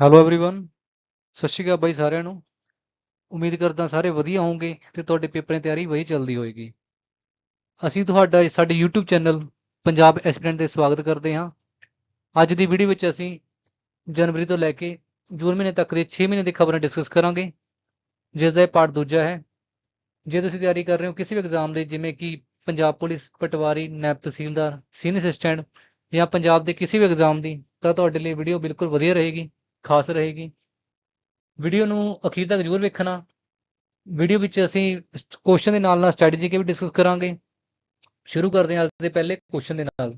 Hello everyone ਸਤਿ ਸ਼੍ਰੀ ਅਕਾਲ ਬਾਈ ਸਾਰਿਆਂ ਨੂੰ ਉਮੀਦ ਕਰਦਾ ਸਾਰੇ ਵਧੀਆ ਹੋਵੋਗੇ ਤੇ ਤੁਹਾਡੇ ਪੇਪਰਾਂ ਦੀ ਤਿਆਰੀ ਵਹੀ ਚੱਲਦੀ ਹੋਏਗੀ ਅਸੀਂ ਤੁਹਾਡਾ ਸਾਡੇ YouTube ਚੈਨਲ ਪੰਜਾਬ ਐਸਪੀਰੈਂਟ ਤੇ ਸਵਾਗਤ ਕਰਦੇ ਹਾਂ ਅੱਜ ਦੀ ਵੀਡੀਓ ਵਿੱਚ ਅਸੀਂ ਜਨਵਰੀ ਤੋਂ ਲੈ ਕੇ ਜੂਨ ਮਹੀਨੇ ਤੱਕ ਦੇ 6 ਮਹੀਨੇ ਦੀ ਖਬਰਾਂ ਡਿਸਕਸ ਕਰਾਂਗੇ ਜਿਸ ਦਾ ਇਹ ਪਾਰਟ ਦੂਜਾ ਹੈ ਜੇ ਤੁਸੀਂ ਤਿਆਰੀ ਕਰ ਰਹੇ ਹੋ ਕਿਸੇ ਵੀ ਐਗਜ਼ਾਮ ਦੀ ਜਿਵੇਂ ਕਿ Punjab police patwari naib tehsildar senior assistant ਜਾਂ ਪੰਜਾਬ ਦੇ ਕਿਸੇ ਵੀ ਐਗਜ਼ਾਮ ਦੀ ਤਾਂ ਤੁਹਾਡੇ ਲਈ ਵੀਡੀਓ ਬਿਲਕੁਲ ਵਧੀਆ ਰਹੇਗੀ ਖਾਸ ਰਹੇਗੀ। ਵੀਡੀਓ ਨੂੰ ਅਖੀਰ ਤੱਕ ਜ਼ਰੂਰ ਵੇਖਣਾ। ਵੀਡੀਓ ਵਿੱਚ ਅਸੀਂ ਕੁਐਸਚਨ ਦੇ ਨਾਲ ਨਾਲ ਸਟ੍ਰੈਟਜੀ ਕੇ ਵੀ ਡਿਸਕਸ ਕਰਾਂਗੇ। ਸ਼ੁਰੂ ਕਰਦੇ ਹਾਂ ਅੱਜ ਦੇ ਪਹਿਲੇ ਕੁਐਸਚਨ ਦੇ ਨਾਲ।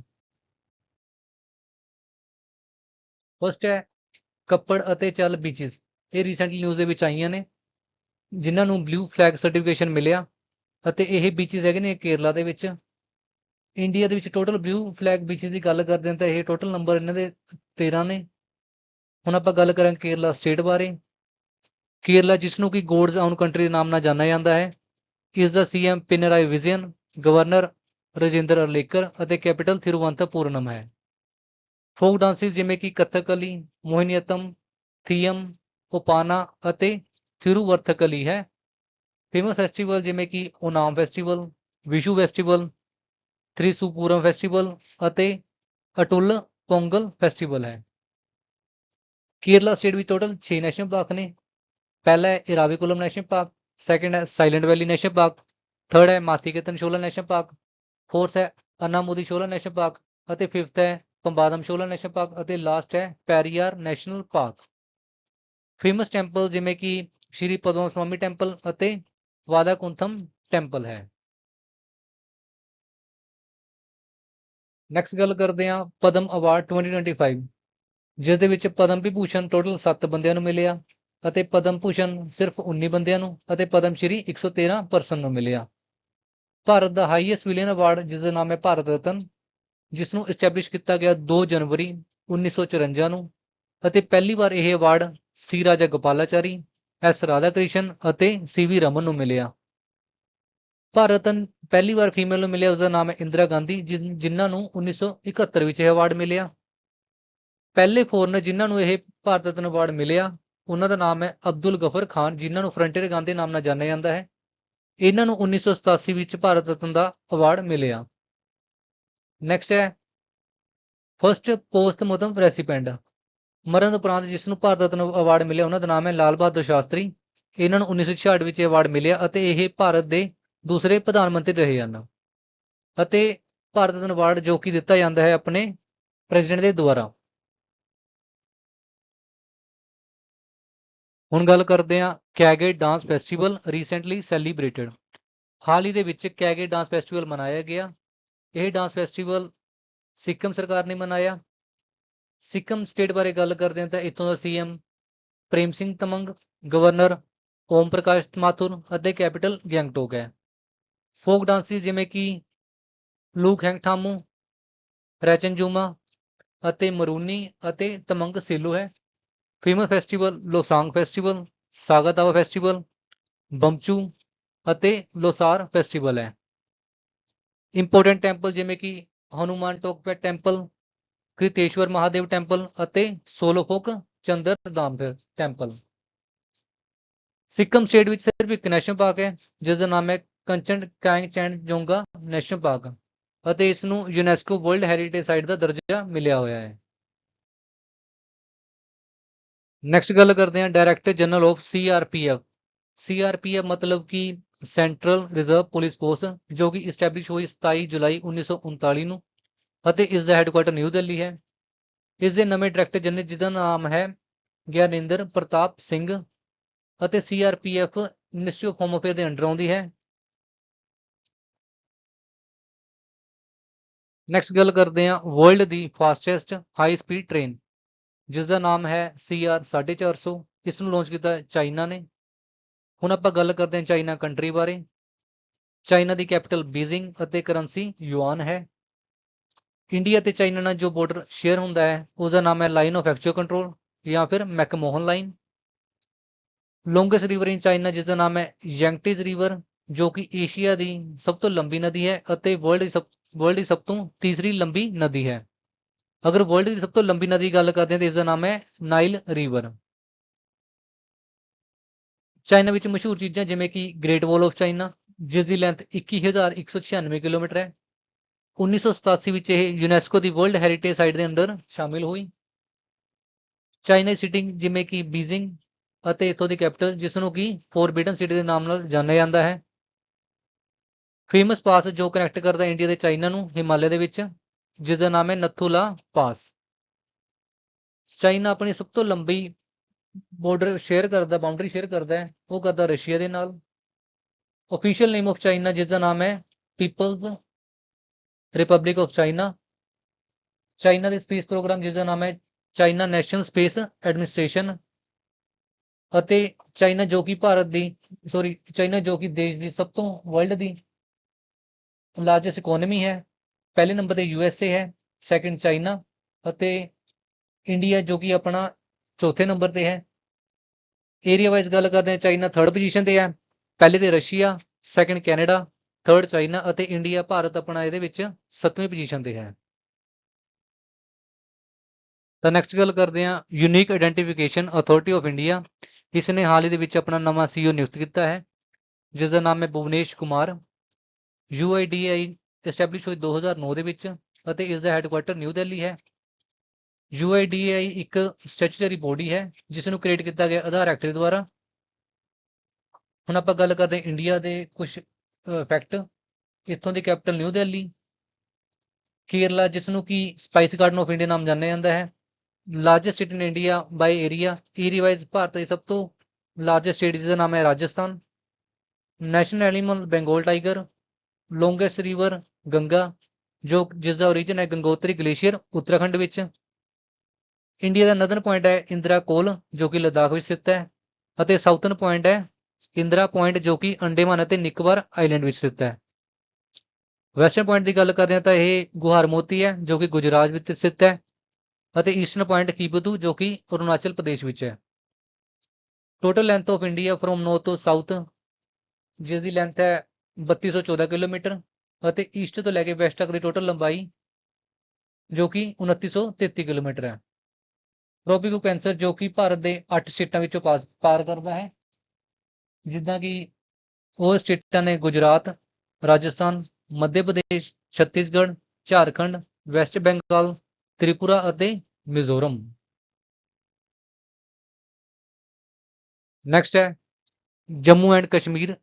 ਫਸਟ ਹੈ, ਕੱਪੜ ਅਤੇ ਚੱਲ ਬੀਚਸ ਇਹ ਰੀਸੈਂਟਲੀ ਨਿਊਜ਼ ਦੇ ਵਿੱਚ ਆਈਆਂ ਨੇ, ਜਿਨ੍ਹਾਂ ਨੂੰ ਬਲੂ ਫਲੈਗ ਸਰਟੀਫਿਕੇਸ਼ਨ ਮਿਲਿਆ ਅਤੇ ਇਹ ਬੀਚਸ ਹੈਗੇ ਨੇ ਕੇਰਲਾ ਦੇ ਵਿੱਚ। ਇੰਡੀਆ ਦੇ ਵਿੱਚ ਟੋਟਲ ਬਲੂ ਫਲੈਗ ਬੀਚਸ ਦੀ ਗੱਲ ਕਰਦੇ ਹਾਂ ਤਾਂ ਇਹ ਟੋਟਲ ਨੰਬਰ ਇਹਨਾਂ ਦੇ 13 ਨੇ। ਹੁਣ ਆਪਾਂ ਗੱਲ ਕਰਾਂਗੇ ਕੇਰਲਾ ਸਟੇਟ ਬਾਰੇ। ਕੇਰਲਾ ਜਿਸ ਨੂੰ ਕਿ ਗੋਡਸ ਆਨ ਕੰਟਰੀ ਦੇ ਨਾਮ ਨਾਲ ਜਾਣਿਆ ਜਾਂਦਾ ਹੈ ਇਸ ਦਾ ਸੀਐਮ ਪਿਨਰਾਈ ਵਿਜਨ ਗਵਰਨਰ ਰਜਿੰਦਰ ਅਰਲੇਕਰ ਅਤੇ ਕੈਪੀਟਲ ਥਿਰੂਵੰਤਪੁਰਨਮ ਹੈ। ਫੋਕ ਡਾਂਸਿਸ ਜਿਵੇਂ ਕਿ ਕਥਕਲੀ ਮੋਹਿਨੀਅਤਮ ਥੀਅਮ ਉਪਾਨਾ ਅਤੇ ਥਿਰੂਵਰਥਕਲੀ ਹੈ। ਫੇਮਸ ਫੈਸਟੀਵਲ ਜਿਵੇਂ ਕਿ Onam festival Vishu festival Thrissur Pooram festival ਅਤੇ ਅਟੁੱਲ ਪੋਂਗਲ ਫੈਸਟੀਵਲ ਹੈ। ਕੇਰਲਾ ਸਟੇਟ ਵਿੱਚ ਟੋਟਲ 6 ਨੈਸ਼ਨਲ ਪਾਰਕ ਨੇ। ਪਹਿਲਾ ਹੈ ਇਰਾਵਿਕੁਲਮ ਨੈਸ਼ਨਲ ਪਾਰਕ ਸੈਕੰਡ ਹੈ silent valley national park third ਹੈ Mathikettan Shola national park fourth ਹੈ ਅਨਾਮੁਦੀ ਸ਼ੋਲਾ ਨੈਸ਼ਨਲ ਪਾਰਕ ਅਤੇ ਫਿਫਥ ਹੈ ਕੰਬਾਦਮ ਸ਼ੋਲਾ ਨੈਸ਼ਨਲ ਪਾਰਕ ਅਤੇ ਲਾਸਟ ਹੈ Periyar national park famous temple ਜਿਵੇਂ ਕਿ ਸ਼੍ਰੀ ਪਦਮ ਸਵਾਮੀ ਟੈਂਪਲ ਅਤੇ ਵਾਦਾਕੁੰਥਮ ਟੈਂਪਲ ਹੈ। ਨੈਕਸਟ ਗੱਲ ਕਰਦੇ ਹਾਂ ਪਦਮ ਅਵਾਰਡ 2025 ਜਿਸ ਦੇ ਵਿੱਚ ਪਦਮ ਵਿਭੂਸ਼ਣ ਟੋਟਲ 7 ਬੰਦਿਆਂ ਨੂੰ ਮਿਲਿਆ ਅਤੇ ਪਦਮ ਭੂਸ਼ਣ ਸਿਰਫ 19 ਬੰਦਿਆਂ ਨੂੰ ਅਤੇ ਪਦਮ ਸ਼੍ਰੀ 113 ਪਰਸਨ ਨੂੰ ਮਿਲਿਆ। ਭਾਰਤ ਦਾ ਹਾਈਐਸਟ ਵਿਲੀਅਨ ਅਵਾਰਡ ਜਿਸ ਦਾ ਨਾਮ ਹੈ ਭਾਰਤ ਰਤਨ ਜਿਸ ਨੂੰ ਐਸਟੈਬਲਿਸ਼ ਕੀਤਾ ਗਿਆ 2 ਜਨਵਰੀ 1954 ਨੂੰ ਅਤੇ ਪਹਿਲੀ ਵਾਰ ਇਹ ਅਵਾਰਡ ਸੀ ਰਾਜਾ ਗੋਪਾਲਾਚਾਰੀ, ਐਸ ਰਾਧਾ ਕ੍ਰਿਸ਼ਨ ਅਤੇ ਸੀ ਵੀ ਰਮਨ ਨੂੰ ਮਿਲਿਆ। ਭਾਰਤ ਰਤਨ ਪਹਿਲੀ ਵਾਰ ਫੀਮੇਲ ਨੂੰ ਮਿਲਿਆ ਉਸ ਦਾ ਨਾਮ ਹੈ ਇੰਦਰਾ ਗਾਂਧੀ ਜਿਨ੍ਹਾਂ ਨੂੰ 1971 ਵਿੱਚ ਇਹ ਅਵਾਰਡ ਮਿਲਿਆ। ਪਹਿਲੇ ਫੋਰਨਰ ਜਿਨ੍ਹਾਂ ਨੂੰ ਇਹ ਭਾਰਤ ਰਤਨ ਅਵਾਰਡ ਮਿਲਿਆ, ਉਹਨਾਂ ਦਾ ਨਾਮ ਹੈ ਅਬਦੁਲ ਗਫਰ ਖਾਨ, ਜਿਨ੍ਹਾਂ ਨੂੰ ਫਰੰਟੀਅਰ ਗਾਂਧੀ ਨਾਮ ਨਾਲ ਜਾਣਿਆ ਜਾਂਦਾ ਹੈ। ਇਹਨਾਂ ਨੂੰ 1987 ਵਿੱਚ ਭਾਰਤ ਰਤਨ ਦਾ ਅਵਾਰਡ ਮਿਲਿਆ। ਨੈਕਸਟ ਹੈ ਫਰਸਟ ਪੋਸਟ ਰੈਸੀਪੈਂਟ ਮਰਨ ਉਪਰੰਤ ਜਿਸ ਨੂੰ ਭਾਰਤ ਰਤਨ ਅਵਾਰਡ ਮਿਲਿਆ, ਉਹਨਾਂ ਦਾ ਨਾਮ ਹੈ ਲਾਲ ਬਹਾਦਰ ਸ਼ਾਸਤਰੀ। ਇਹਨਾਂ ਨੂੰ 1966 ਵਿੱਚ ਅਵਾਰਡ ਮਿਲਿਆ ਅਤੇ ਇਹ ਭਾਰਤ ਦੇ ਦੂਸਰੇ ਪ੍ਰਧਾਨ ਮੰਤਰੀ ਰਹੇ ਹਨ। ਅਤੇ ਭਾਰਤ ਰਤਨ ਅਵਾਰਡ ਜੋ ਕਿ ਦਿੱਤਾ ਜਾਂਦਾ ਹੈ ਆਪਣੇ ਪ੍ਰੈਜ਼ੀਡੈਂਟ ਦੇ ਦੁਆਰਾ। ਹੁਣ ਗੱਲ ਕਰਦੇ ਹਾਂ Kaige dance festival recently celebrated ਹਾਲ ਹੀ ਦੇ ਵਿੱਚ ਕੈਗੇ ਡਾਂਸ ਫੈਸਟੀਵਲ ਮਨਾਇਆ ਗਿਆ। ਇਹ ਡਾਂਸ ਫੈਸਟੀਵਲ ਸਿੱਕਮ ਸਰਕਾਰ ਨੇ ਮਨਾਇਆ। ਸਿੱਕਮ ਸਟੇਟ ਬਾਰੇ ਗੱਲ ਕਰਦੇ ਹਾਂ ਤਾਂ ਇੱਥੋਂ ਦਾ ਸੀਐਮ ਪ੍ਰੇਮ ਸਿੰਘ ਤਮੰਗ, ਗਵਰਨਰ ਓਮ ਪ੍ਰਕਾਸ਼ ਮਾਥੁਰ ਅਤੇ ਕੈਪੀਟਲ ਗੈਂਗਟੋਕ ਹੈ। ਫੋਕ ਡਾਂਸਿਸ ਜਿਵੇਂ ਕਿ ਲੂਕ ਰੈਚਨ ਰੈਚਨਜੂਮਾ ਅਤੇ ਮਰੂਨੀ ਅਤੇ ਤਮੰਗ ਸੇਲੂ ਹੈ। Famous festival Losoong festival Saga Dawa festival Bumchu ਅਤੇ ਲੋਸਾਰ ਫੈਸਟੀਵਲ ਹੈ। ਇੰਪੋਰਟੈਂਟ ਟੈਂਪਲ ਜਿਵੇਂ ਕਿ ਹਨੂਮਾਨ ਟੋਕਪੇ ਟੈਂਪਲ ਕ੍ਰਿਤੇਸ਼ਵਰ ਮਹਾਦੇਵ ਟੈਂਪਲ ਅਤੇ ਸੋਲੋਫੋਕ ਚੰਦਰ ਧਾਮ ਟੈਂਪਲ ਸਿੱਕਮ ਸਟੇਟ ਵਿੱਚ ਸਿਰਫ ਇੱਕ ਨੈਸ਼ਨਲ ਪਾਰਕ ਹੈ, ਜਿਸ ਦਾ ਨਾਮ ਹੈ ਕੰਚਨ ਕਾਇੰਗ ਚੈਂਡ ਜੋਂਗਾ ਨੈਸ਼ਨਲ ਪਾਰਕ ਅਤੇ ਇਸ ਨੂੰ ਯੂਨੈਸਕੋ ਵਰਲਡ ਹੈਰੀਟੇਜ ਸਾਈਟ ਦਾ ਦਰਜਾ ਮਿਲਿਆ ਹੋਇਆ ਹੈ। ਨੈਕਸਟ ਗੱਲ ਕਰਦੇ ਹਾਂ director general of C R P F C R P F ਮਤਲਬ ਕਿ ਸੈਂਟਰਲ ਰਿਜ਼ਰਵ ਪੁਲਿਸ ਫੋਰਸ ਜੋ ਕਿ ਐਸਟੈਬਲਿਸ਼ ਹੋਈ 27 ਜੁਲਾਈ 1939 ਨੂੰ ਅਤੇ ਇਸ ਦਾ ਹੈੱਡਕੁਆਰਟਰ ਨਿਊ ਦਿੱਲੀ ਹੈ। ਇਸ ਦੇ ਨਵੇਂ ਡਾਇਰੈਕਟਰ ਜਨਰਲ ਜਿਹਦਾ ਨਾਮ ਹੈ ਗਿਆਨਿੰਦਰ ਪ੍ਰਤਾਪ ਸਿੰਘ ਅਤੇ C R P F ministry of home affair ਦੇ ਅੰਡਰ ਆਉਂਦੀ ਹੈ। ਨੈਕਸਟ ਗੱਲ ਕਰਦੇ ਹਾਂ ਵਰਲਡ ਦੀ ਫਾਸਟੈਸਟ ਹਾਈ ਸਪੀਡ ਟ੍ਰੇਨ ਜਿਸ ਦਾ ਨਾਮ ਹੈ CR 450 ਇਸ ਨੂੰ ਲਾਂਚ ਕੀਤਾ ਚਾਈਨਾ ਨੇ। ਹੁਣ ਆਪਾਂ ਗੱਲ ਕਰਦੇ ਹਾਂ ਚਾਈਨਾ ਕੰਟਰੀ ਬਾਰੇ। ਚਾਈਨਾ ਦੀ ਕੈਪੀਟਲ ਬੀਜ਼ਿੰਗ ਅਤੇ ਕਰੰਸੀ ਯੂਆਨ ਹੈ। ਇੰਡੀਆ ਤੇ ਚਾਈਨਾ ਨਾਲ ਜੋ ਬਾਰਡਰ ਸ਼ੇਅਰ ਹੁੰਦਾ ਹੈ ਉਸ ਦਾ ਨਾਮ ਹੈ ਲਾਈਨ ਆਫ ਐਕਚੁਅਲ ਕੰਟਰੋਲ ਜਾਂ ਫਿਰ McMahon line longest river in China ਜਿਸ ਦਾ ਨਾਮ ਹੈ ਯੈਂਗਟਿਜ਼ ਰਿਵਰ ਜੋ ਕਿ ਏਸ਼ੀਆ ਦੀ ਸਭ ਤੋਂ ਲੰਬੀ ਨਦੀ ਹੈ ਅਤੇ ਵਰਲਡ ਦੀ ਸਭ ਵਰਲਡ ਦੀ ਸਭ ਤੋਂ ਤੀਸਰੀ ਲੰਬੀ ਨਦੀ ਹੈ। ਅਗਰ ਵਰਲਡ ਦੀ ਸਭ ਤੋਂ ਲੰਬੀ ਨਦੀ ਦੀ ਗੱਲ ਕਰਦੇ ਹਾਂ ਤਾਂ ਇਸ ਦਾ ਨਾਮ ਹੈ ਨਾਈਲ ਰਿਵਰ ਚਾਈਨਾ ਵਿੱਚ ਮਸ਼ਹੂਰ ਚੀਜ਼ਾਂ ਜਿਵੇਂ ਕਿ ਗ੍ਰੇਟ ਵਾਲ ਆਫ ਚਾਈਨਾ ਜਿਸ ਦੀ ਲੈਂਥ 21196 ਕਿਲੋਮੀਟਰ ਹੈ। 1987 ਵਿੱਚ ਇਹ ਯੂਨੈਸਕੋ ਦੀ ਵਰਲਡ ਹੈਰੀਟੇਜ ਸਾਈਟ ਦੇ ਅੰਦਰ ਸ਼ਾਮਿਲ ਹੋਈ। ਚਾਈਨਾ ਸਿਟਿੰਗ ਜਿਵੇਂ ਕਿ ਬੀਜ਼ਿੰਗ ਅਤੇ ਇੱਥੋਂ ਦੀ ਕੈਪੀਟਲ ਜਿਸ ਨੂੰ ਕਿ ਫੋਰਬਿਡਨ ਸਿਟੀ ਦੇ ਨਾਮ ਨਾਲ ਜਾਣਿਆ ਜਾਂਦਾ ਹੈ। ਫੇਮਸ ਪਾਸ ਜੋ ਕਨੈਕਟ ਕਰਦਾ ਇੰਡੀਆ ਦੇ ਚਾਈਨਾ ਨੂੰ, ਹਿਮਾਲਿਆ ਦੇ ਵਿੱਚ। ਜਿਸ ਦਾ ਨਾਮ ਹੈ ਨਥੂਲਾ ਪਾਸ। ਚਾਈਨਾ ਆਪਣੀ ਸਭ ਤੋਂ ਲੰਬੀ ਬਾਰਡਰ ਸ਼ੇਅਰ ਕਰਦਾ ਬਾਉਂਡਰੀ ਸ਼ੇਅਰ ਕਰਦਾ ਹੈ, ਉਹ ਕਰਦਾ ਰਸ਼ੀਆ ਦੇ ਨਾਲ। ਆਫੀਸ਼ੀਅਲ ਨੇਮ ਆਫ ਚਾਈਨਾ ਜਿਸ ਦਾ ਨਾਮ ਹੈ people's republic of China China ਦੇ ਸਪੇਸ ਪ੍ਰੋਗਰਾਮ ਜਿਸ ਦਾ ਨਾਮ ਹੈ ਚਾਈਨਾ ਨੈਸ਼ਨਲ ਸਪੇਸ ਐਡਮਿਨਿਸਟ੍ਰੇਸ਼ਨ ਅਤੇ ਚਾਈਨਾ ਜੋ ਕਿ ਭਾਰਤ ਦੀ ਸੌਰੀ ਚਾਈਨਾ ਜੋ ਕਿ ਦੇਸ਼ ਦੀ ਸਭ ਤੋਂ ਵਰਲਡ ਦੀ ਲਾਰਜੈਸਟ ਇਕਨੋਮੀ ਹੈ। ਪਹਿਲੇ ਨੰਬਰ ਤੇ ਯੂ ਐਸ ਏ ਹੈ ਸੈਕੰਡ ਚਾਈਨਾ ਅਤੇ ਇੰਡੀਆ ਜੋ ਕਿ ਆਪਣਾ ਚੌਥੇ ਨੰਬਰ ਤੇ ਹੈ। ਏਰੀਆ ਵਾਈਜ਼ ਗੱਲ ਕਰਦੇ ਹਾਂ, ਚਾਈਨਾ ਥਰਡ ਪੋਜੀਸ਼ਨ ਤੇ ਹੈ, ਪਹਿਲੇ ਤੇ Russia second Canada third China ਅਤੇ ਇੰਡੀਆ, ਭਾਰਤ ਆਪਣਾ ਇਹਦੇ ਵਿੱਚ ਸੱਤਵੀਂ ਪੋਜੀਸ਼ਨ ਤੇ ਹੈ। ਤਾਂ ਨੈਕਸਟ ਗੱਲ ਕਰਦੇ ਹਾਂ unique identification authority of India ਇਸ ਨੇ ਹਾਲ ਹੀ ਦੇ ਵਿੱਚ ਆਪਣਾ ਨਵਾਂ ਸੀਈਓ ਨਿਯੁਕਤ ਕੀਤਾ ਹੈ ਜਿਸ ਦਾ ਨਾਮ ਹੈ ਭੁਵਨੇਸ਼ ਕੁਮਾਰ। UIDAI ਐਸਟੈਬਲਿਸ਼ ਹੋਈ 2009 ਦੇ ਵਿੱਚ ਅਤੇ ਇਸ ਦਾ ਹੈੱਡਕੁਆਰਟਰ ਨਿਊ ਦਿੱਲੀ ਹੈ UIDAI ਇੱਕ ਸਟੈਚੂਟਰੀ ਬੋਡੀ ਹੈ ਜਿਸ ਨੂੰ ਕ੍ਰੀਏਟ ਕੀਤਾ ਗਿਆ ਆਧਾਰ ਐਕਟ ਦੇ ਦੁਆਰਾ। ਹੁਣ ਆਪਾਂ ਗੱਲ ਕਰਦੇ ਇੰਡੀਆ ਦੇ ਕੁਝ ਫੈਕਟ ਇੱਥੋਂ ਦੀ ਕੈਪੀਟਲ ਨਿਊ ਦਿੱਲੀ ਕੇਰਲਾ ਜਿਸ ਨੂੰ ਕਿ ਸਪਾਈਸ ਗਾਰਡਨ ਆਫ ਇੰਡੀਆ ਨਾਮ ਜਾਣਿਆ ਜਾਂਦਾ ਹੈ। Largest state in India by area area wise Bharat ਦੀ ਸਭ ਤੋਂ ਲਾਰਜੈਸਟ ਸਟੇਟ ਜਿਸ ਦਾ ਨਾਮ ਹੈ Rajasthan. National animal Bengal tiger longest river Ganga, ਜੋ ਜਿਸ ਦਾ origin ਹੈ ਗੰਗੋਤਰੀ ਗਲੇਸ਼ੀਅਰ, ਉੱਤਰਾਖੰਡ ਵਿੱਚ। ਇੰਡੀਆ ਦਾ ਨਦਰਨ ਪੁਆਇੰਟ ਹੈ ਇੰਦਰਾ ਕੋਲ, ਜੋ ਕਿ ਲਦਾਖ ਵਿੱਚ ਸਥਿਤ ਹੈ, ਅਤੇ ਸਾਊਥਰਨ ਪੁਆਇੰਟ ਹੈ ਇੰਦਰਾ ਪੁਆਇੰਟ ਜੋ ਕਿ ਅੰਡੇਮਾਨ ਅਤੇ ਨਿਕੋਬਾਰ ਆਈਲੈਂਡ ਵਿੱਚ ਸਥਿਤ ਹੈ। ਵੈਸਟਰਨ ਪੁਆਇੰਟ ਦੀ ਗੱਲ ਕਰਦੇ ਹਾਂ ਤਾਂ ਇਹ ਗੁਹਾਰ ਮੋਤੀ ਹੈ, ਜੋ ਕਿ ਗੁਜਰਾਤ ਵਿੱਚ ਸਥਿਤ ਹੈ, ਅਤੇ ਈਸਟਰਨ ਪੁਆਇੰਟ ਕੀਬਤੂ ਜੋ ਕਿ ਅਰੁਣਾਚਲ ਪ੍ਰਦੇਸ਼ ਵਿੱਚ ਹੈ। Total length of India from north to south ਜਿਸ ਦੀ ਲੈਂਥ ਹੈ 3214 ਕਿਲੋਮੀਟਰ ਅਤੇ ਈਸਟ ਤੋਂ ਲੈ ਕੇ ਵੈਸਟ ਤੱਕ ਦੀ ਟੋਟਲ ਲੰਬਾਈ ਜੋ ਕਿ 2933 ਕਿਲੋਮੀਟਰ ਹੈ। ਟ੍ਰੋਪਿਕ ਆਫ ਕੈਂਸਰ ਜੋ ਕਿ ਭਾਰਤ ਦੇ 8 ਸਟੇਟਾਂ ਵਿੱਚੋਂ ਪਾਸ, ਪਾਰ ਕਰਦਾ ਹੈ, ਜਿੱਦਾਂ ਕਿ ਉਹ ਸਟੇਟਾਂ ਨੇ ਗੁਜਰਾਤ, ਰਾਜਸਥਾਨ, ਮੱਧ ਪ੍ਰਦੇਸ਼, ਛੱਤੀਸਗੜ੍ਹ, ਝਾਰਖੰਡ ਵੈਸਟ ਬੰਗਾਲ, ਤ੍ਰਿਪੁਰਾ ਅਤੇ ਮਿਜ਼ੋਰਮ। ਨੈਕਸਟ ਹੈ, Jammu and Kashmir,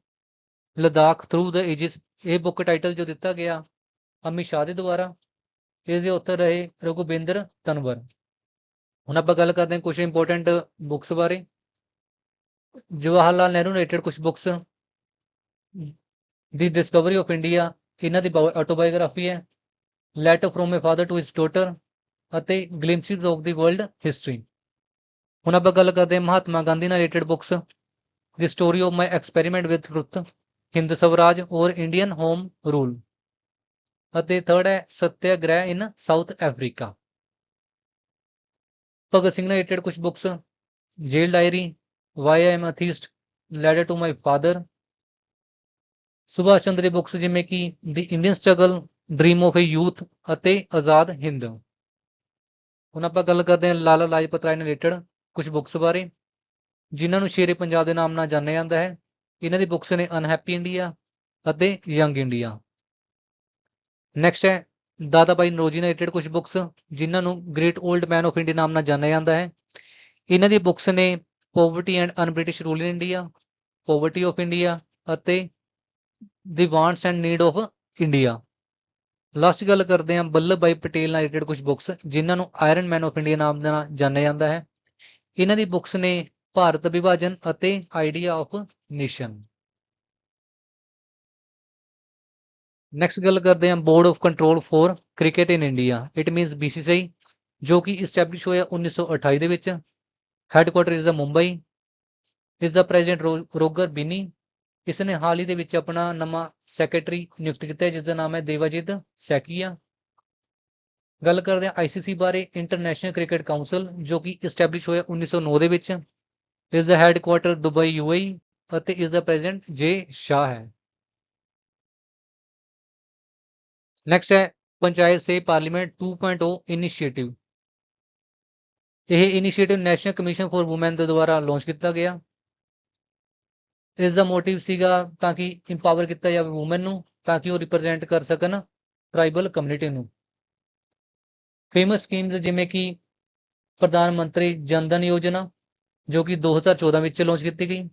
Ladakh through the ages ਇਹ ਬੁੱਕ ਟਾਈਟਲ ਜੋ ਦਿੱਤਾ ਗਿਆ ਅਮਿਤ ਸ਼ਾਹ ਦੇ ਦੁਆਰਾ ਇਸ ਦੇ author ਰਹੇ ਰਘੁਬਿੰਦਰ ਤਨਵਰ। ਹੁਣ ਆਪਾਂ ਗੱਲ ਕਰਦੇ ਹਾਂ ਕੁਝ ਇੰਪੋਰਟੈਂਟ ਬੁੱਕਸ ਬਾਰੇ। ਜਵਾਹਰ ਲਾਲ ਨਹਿਰੂ ਰਿਲੇਟਡ ਕੁਝ books the discovery of India ਇਹਨਾਂ ਦੀ ਆਟੋਬਾਇਓਗ੍ਰਾਫੀ ਹੈ letter from a father to his daughter ਅਤੇ glimpses of the world history ਹੁਣ ਆਪਾਂ ਗੱਲ ਕਰਦੇ ਹਾਂ ਮਹਾਤਮਾ ਗਾਂਧੀ ਨਾਲ related books the story of my experiment with truth Hind Swaraj or Indian home rule. ਅਤੇ ਥਰਡ ਹੈ Satyagraha in South Africa Bhagat Singh ਨਾਲ ਰਿਲੇਟਡ ਕੁਝ books jail diary why I am atheist letter to my father Subhash Chandra the books ਜਿਵੇਂ ਕਿ the Indian struggle dream of a youth ਅਤੇ ਆਜ਼ਾਦ ਹਿੰਦ ਹੁਣ ਆਪਾਂ ਗੱਲ ਕਰਦੇ ਹਾਂ ਲਾਲਾ ਲਾਜਪਤ ਰਾਏ ਨਾਲ ਰਿਲੇਟਡ ਕੁਝ ਬੁੱਕਸ ਬਾਰੇ, ਜਿਨ੍ਹਾਂ ਨੂੰ ਸ਼ੇਰੇ ਪੰਜਾਬ ਦੇ ਨਾਮ ਨਾਲ ਜਾਣਿਆ ਜਾਂਦਾ ਹੈ। ਇਹਨਾਂ ਦੀ ਬੁੱਕਸ ਨੇ ਅਨਹੈਪੀ ਇੰਡੀਆ ਅਤੇ ਯੰਗ ਇੰਡੀਆ ਨੈਕਸਟ ਹੈ, ਦਾਦਾ ਭਾਈ ਨਰੋਜੀ ਨਾਲ ਰਿਲੇਟਡ ਕੁਝ ਬੁੱਕਸ ਜਿਨ੍ਹਾਂ ਨੂੰ great old man of India ਨਾਮ ਨਾਲ ਜਾਣਿਆ ਜਾਂਦਾ ਹੈ। ਇਹਨਾਂ ਦੀ ਬੁੱਕਸ ਨੇ poverty and unbritish rule in India poverty of India ਅਤੇ the wants and need of India last ਗੱਲ ਕਰਦੇ ਹਾਂ, ਬੱਲਭ ਭਾਈ ਪਟੇਲ ਨਾਲ ਰਿਲੇਟਡ ਕੁਝ ਬੁੱਕਸ ਜਿਨ੍ਹਾਂ ਨੂੰ ਆਇਰਨ ਮੈਨ ਆਫ ਇੰਡੀਆ ਨਾਮ ਨਾਲ ਜਾਣਿਆ ਜਾਂਦਾ ਹੈ। ਇਹਨਾਂ ਦੀ ਬੁੱਕਸ ਨੇ ਭਾਰਤ ਵਿਭਾਜਨ ਅਤੇ ਆਈਡੀਆ ਆਫ ਨੇਸ਼ਨ। ਨੈਕਸਟ ਗੱਲ ਕਰਦੇ ਹਾਂ board of control for cricket in India it means BCCI ਜੋ ਕਿ ਐਸਟੈਬਲਿਸ਼ ਹੋਇਆ 1928 ਦੇ ਵਿੱਚ। ਹੈੱਡਕੁਆਰਟਰ ਇਸ ਦਾ ਮੁੰਬਈ ਇਸ ਦਾ ਪ੍ਰੈਜ਼ੀਡੈਂਟ ਰੋਗਰ ਬਿਨੀ ਇਸ ਨੇ ਹਾਲ ਹੀ ਦੇ ਵਿੱਚ ਆਪਣਾ ਨਵਾਂ ਸੈਕਟਰੀ ਨਿਯੁਕਤ ਕੀਤਾ ਹੈ ਜਿਸ ਦਾ ਨਾਮ ਹੈ ਦੇਵਾਜੀਤ ਸੈਕੀਆ। ਗੱਲ ਕਰਦੇ ਹਾਂ ICC ਬਾਰੇ ਇੰਟਰਨੈਸ਼ਨਲ ਕ੍ਰਿਕਟ ਕਾਉਂਸਲ ਜੋ ਕਿ ਐਸਟੈਬਲਿਸ਼ ਹੋਇਆ 1909 ਦੇ ਵਿੱਚ। ਇਸ ਦਾ ਹੈੱਡਕੁਆਰਟਰ ਦੁਬਈ UAE ਅਤੇ ਇਸ ਦਾ ਪ੍ਰੈਜ਼ੀਡੈਂਟ ਜੇ ਸ਼ਾਹ ਹੈ। ਨੈਕਸਟ ਹੈ, ਪੰਚਾਇਤ ਸੇ ਪਾਰਲੀਮੈਂਟ 2.0 ਇਨੀਸ਼ੀਏਟਿਵ ਇਹ initiative national commission for women ਦੇ ਦੁਆਰਾ ਲਾਂਚ ਕੀਤਾ ਗਿਆ। ਇਸ ਦਾ ਮੋਟਿਵ ਸੀਗਾ ਤਾਂ ਕਿ ਇੰਪਾਵਰ ਕੀਤਾ ਜਾਵੇ ਔਮਨ ਨੂੰ, ਤਾਂ ਕਿ ਉਹ ਰਿਪਰੈਜ਼ੈਂਟ ਕਰ ਸਕਣ ਟ੍ਰਾਈਬਲ ਕਮਿਊਨਿਟੀ ਨੂੰ। ਫੇਮਸ ਸਕੀਮਸ ਜਿਵੇਂ ਕਿ ਪ੍ਰਧਾਨ ਮੰਤਰੀ ਜਨ ਧਨ ਯੋਜਨਾ ਜੋ ਕਿ 2014 ਵਿੱਚ ਲਾਂਚ ਕੀਤੀ ਗਈ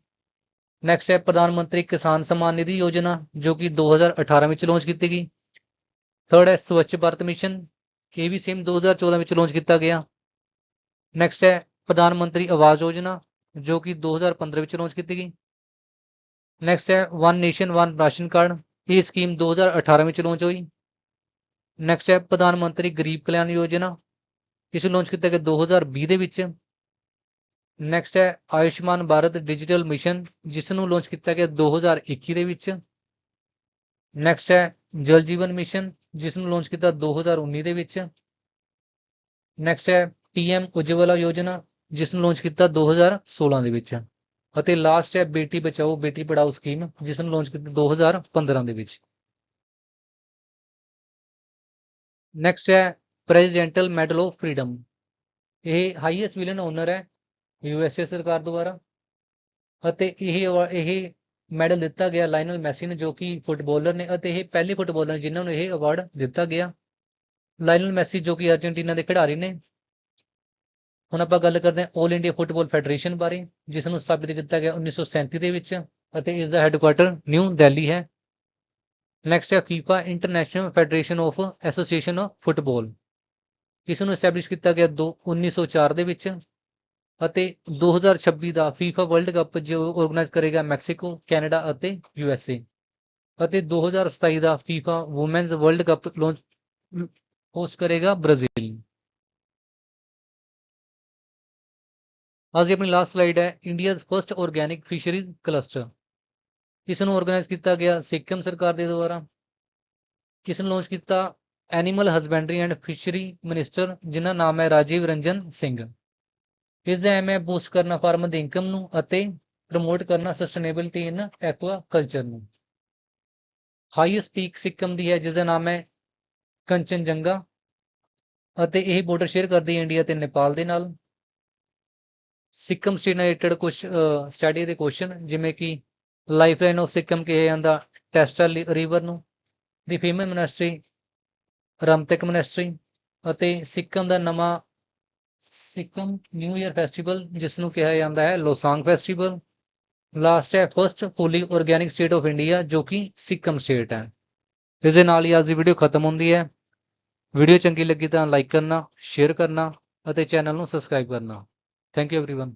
ਨੈਕਸਟ ਹੈ ਪ੍ਰਧਾਨ ਮੰਤਰੀ ਕਿਸਾਨ ਸਨਮਾਨ ਨਿਧੀ ਯੋਜਨਾ ਜੋ ਕਿ 2018 ਵਿੱਚ ਲਾਂਚ ਕੀਤੀ ਗਈ ਥਰਡ ਹੈ ਸਵੱਛ ਭਾਰਤ ਮਿਸ਼ਨ ਇਹ ਵੀ ਸੇਮ 2014 ਵਿੱਚ ਲਾਂਚ ਕੀਤਾ ਗਿਆ ਨੈਕਸਟ ਹੈ ਪ੍ਰਧਾਨ ਮੰਤਰੀ ਆਵਾਸ ਯੋਜਨਾ ਜੋ ਕਿ 2015 ਵਿੱਚ ਲਾਂਚ ਕੀਤੀ ਗਈ ਨੈਕਸਟ ਹੈ one nation one ration card ਇਹ ਸਕੀਮ 2018 ਵਿੱਚ ਲਾਂਚ ਹੋਈ ਨੈਕਸਟ ਹੈ ਪ੍ਰਧਾਨ ਮੰਤਰੀ ਗਰੀਬ ਕਲਿਆਣ ਯੋਜਨਾ ਇਸ ਨੂੰ ਲਾਂਚ ਕੀਤਾ ਗਿਆ 2020 ਦੇ ਵਿੱਚ ਨੈਕਸਟ ਹੈ, ਆਯੁਸ਼ਮਾਨ ਭਾਰਤ ਡਿਜੀਟਲ ਮਿਸ਼ਨ ਜਿਸ ਨੂੰ ਲਾਂਚ ਕੀਤਾ ਗਿਆ 2021 ਦੇ ਵਿੱਚ। ਨੈਕਸਟ ਹੈ, ਜਲ ਜੀਵਨ ਮਿਸ਼ਨ ਜਿਸ ਨੂੰ ਲਾਂਚ ਕੀਤਾ 2019 ਦੇ ਵਿੱਚ। ਨੈਕਸਟ ਹੈ ਪੀਐਮ ਉਜਵਲਾ ਯੋਜਨਾ ਜਿਸ ਨੂੰ ਲਾਂਚ ਕੀਤਾ 2016 ਦੇ ਵਿੱਚ। ਅਤੇ ਲਾਸਟ ਹੈ, ਬੇਟੀ ਬਚਾਓ, ਬੇਟੀ ਪੜਾਓ ਸਕੀਮ ਜਿਸ ਨੂੰ ਲਾਂਚ ਕੀਤਾ 2015 ਦੇ ਵਿੱਚ। ਨੈਕਸਟ ਹੈ ਪ੍ਰੈਜ਼ੀਡੈਂਟਲ ਮੈਡਲ ਆਫ ਫਰੀडम ਇਹ ਹਾਈਐਸਟ ਵਿਲਨ ਓਨਰ ਹੈ ਯੂਐਸਏ ਸਰਕਾਰ ਦੁਆਰਾ ਅਤੇ ਇਹ ਅਵਾ- ਇਹ ਮੈਡਲ ਦਿੱਤਾ ਗਿਆ ਲਾਇਨਲ ਮੈਸੀ ਨੂੰ ਜੋ ਕਿ ਫੁੱਟਬਾਲਰ ਨੇ ਅਤੇ ਇਹ ਪਹਿਲੇ ਫੁੱਟਬਾਲਰ ਜਿਨ੍ਹਾਂ ਨੂੰ ਇਹ ਅਵਾਰਡ ਦਿੱਤਾ ਗਿਆ। ਲਾਇਨਲ ਮੈਸੀ ਜੋ ਕਿ ਅਰਜਨਟੀਨਾ ਦੇ ਖਿਡਾਰੀ ਨੇ। ਹੁਣ ਆਪਾਂ ਗੱਲ ਕਰਦੇ ਹਾਂ 올 ਇੰਡੀਆ ਫੁੱਟਬਾਲ ਫੈਡਰੇਸ਼ਨ ਬਾਰੇ, ਜਿਸ ਨੂੰ ਸਥਾਪਿਤ ਕੀਤਾ ਗਿਆ 1937 ਦੇ ਵਿੱਚ ਅਤੇ ਇਸ ਦਾ ਹੈੱਡਕੁਆਟਰ ਨਿਊ ਦਿੱਲੀ ਹੈ। ਨੈਕਸਟ ਹੈ FIFA international federation of association of football ਇਸ ਨੂੰ ਐਸਟੈਬਲਿਸ਼ ਕੀਤਾ ਗਿਆ ਦੋ 1904 ਦੇ ਵਿੱਚ। ਅਤੇ 2026 ਦਾ ਫੀਫਾ ਵਰਲਡ ਕੱਪ ਜੋ ਆਰਗੇਨਾਈਜ਼ ਕਰੇਗਾ ਮੈਕਸੀਕੋ ਕੈਨੇਡਾ ਅਤੇ ਯੂਐਸਏ ਅਤੇ 2027 ਦਾ FIFA women's world cup launch host ਕਰੇਗਾ ਬ੍ਰਾਜ਼ੀਲ ਅੱਜ ਦੀ ਆਪਣੀ ਲਾਸਟ ਸਲਾਈਡ ਹੈ India's first organic fisheries cluster ਇਸ ਨੂੰ ਆਰਗੇਨਾਈਜ਼ ਕੀਤਾ ਗਿਆ ਸਿੱਕਮ ਸਰਕਾਰ ਦੇ ਦੁਆਰਾ। ਇਸ ਨੂੰ ਲਾਂਚ ਕੀਤਾ animal husbandry and fishery minister ਜਿਨ੍ਹਾਂ ਨਾਮ ਹੈ ਰਾਜੀਵ ਰੰਜਨ ਸਿੰਘ। ਇਸ ਦਾ ਐਮ ਹੈ ਬੂਸਟ ਕਰਨਾ ਫਾਰਮਰ ਦੀ ਇਨਕਮ ਨੂੰ ਅਤੇ ਪ੍ਰਮੋਟ ਕਰਨਾ ਸਸਟੇਨੇਬਿਲਟੀ ਇਨ ਐਕਵਾ ਕਲਚਰ ਨੂੰ। ਹਾਈਐਸਟ ਪੀਕ ਸਿੱਕਮ ਦੀ ਹੈ ਜਿਸ ਦਾ ਨਾਮ ਹੈ ਕੰਚਨਜੰਗਾ ਅਤੇ ਇਹ ਬਾਰਡਰ ਸ਼ੇਅਰ ਕਰਦੀ ਹੈ ਇੰਡੀਆ ਤੇ ਨੇਪਾਲ ਦੇ ਨਾਲ। ਸਿੱਕਮ ਸਟੇਟ ਨਾਲ ਰਿਲੇਟਡ ਕੁਝ ਸਟੱਡੀ ਦੇ ਕੁਐਸਚਨ ਜਿਵੇਂ ਕਿ ਲਾਈਫਲਾਈਨ ਆਫ ਸਿੱਕਮ ਕਿਹਾ ਜਾਂਦਾ ਟੈਸਟਾ ਰਿਵਰ ਨੂੰ। ਦੀ ਫੇਮਸ ਮੋਨੈਸਟਰੀ ਰਮਤਕ ਮੋਨੈਸਟਰੀ ਅਤੇ ਸਿੱਕਮ ਦਾ ਨਵਾਂ ਸਿੱਕਮ ਨਿਊ ਇਅਰ ਫੈਸਟੀਵਲ ਜਿਸ ਨੂੰ ਕਿਹਾ ਜਾਂਦਾ ਹੈ ਲੋਸਾਂਗ ਫੈਸਟੀਵਲ ਲਾਸਟ ਹੈ first fully organic state of India ਜੋ ਕਿ ਸਿੱਕਮ ਸਟੇਟ ਹੈ ਇਸ ਦੇ ਨਾਲ ਹੀ ਅੱਜ ਦੀ ਵੀਡੀਓ ਖਤਮ ਹੁੰਦੀ ਹੈ ਵੀਡੀਓ ਚੰਗੀ ਲੱਗੀ ਤਾਂ ਲਾਈਕ ਕਰਨਾ ਸ਼ੇਅਰ ਕਰਨਾ ਅਤੇ ਚੈਨਲ ਨੂੰ ਸਬਸਕ੍ਰਾਈਬ ਕਰਨਾ ਥੈਂਕ ਯੂ एवरीवन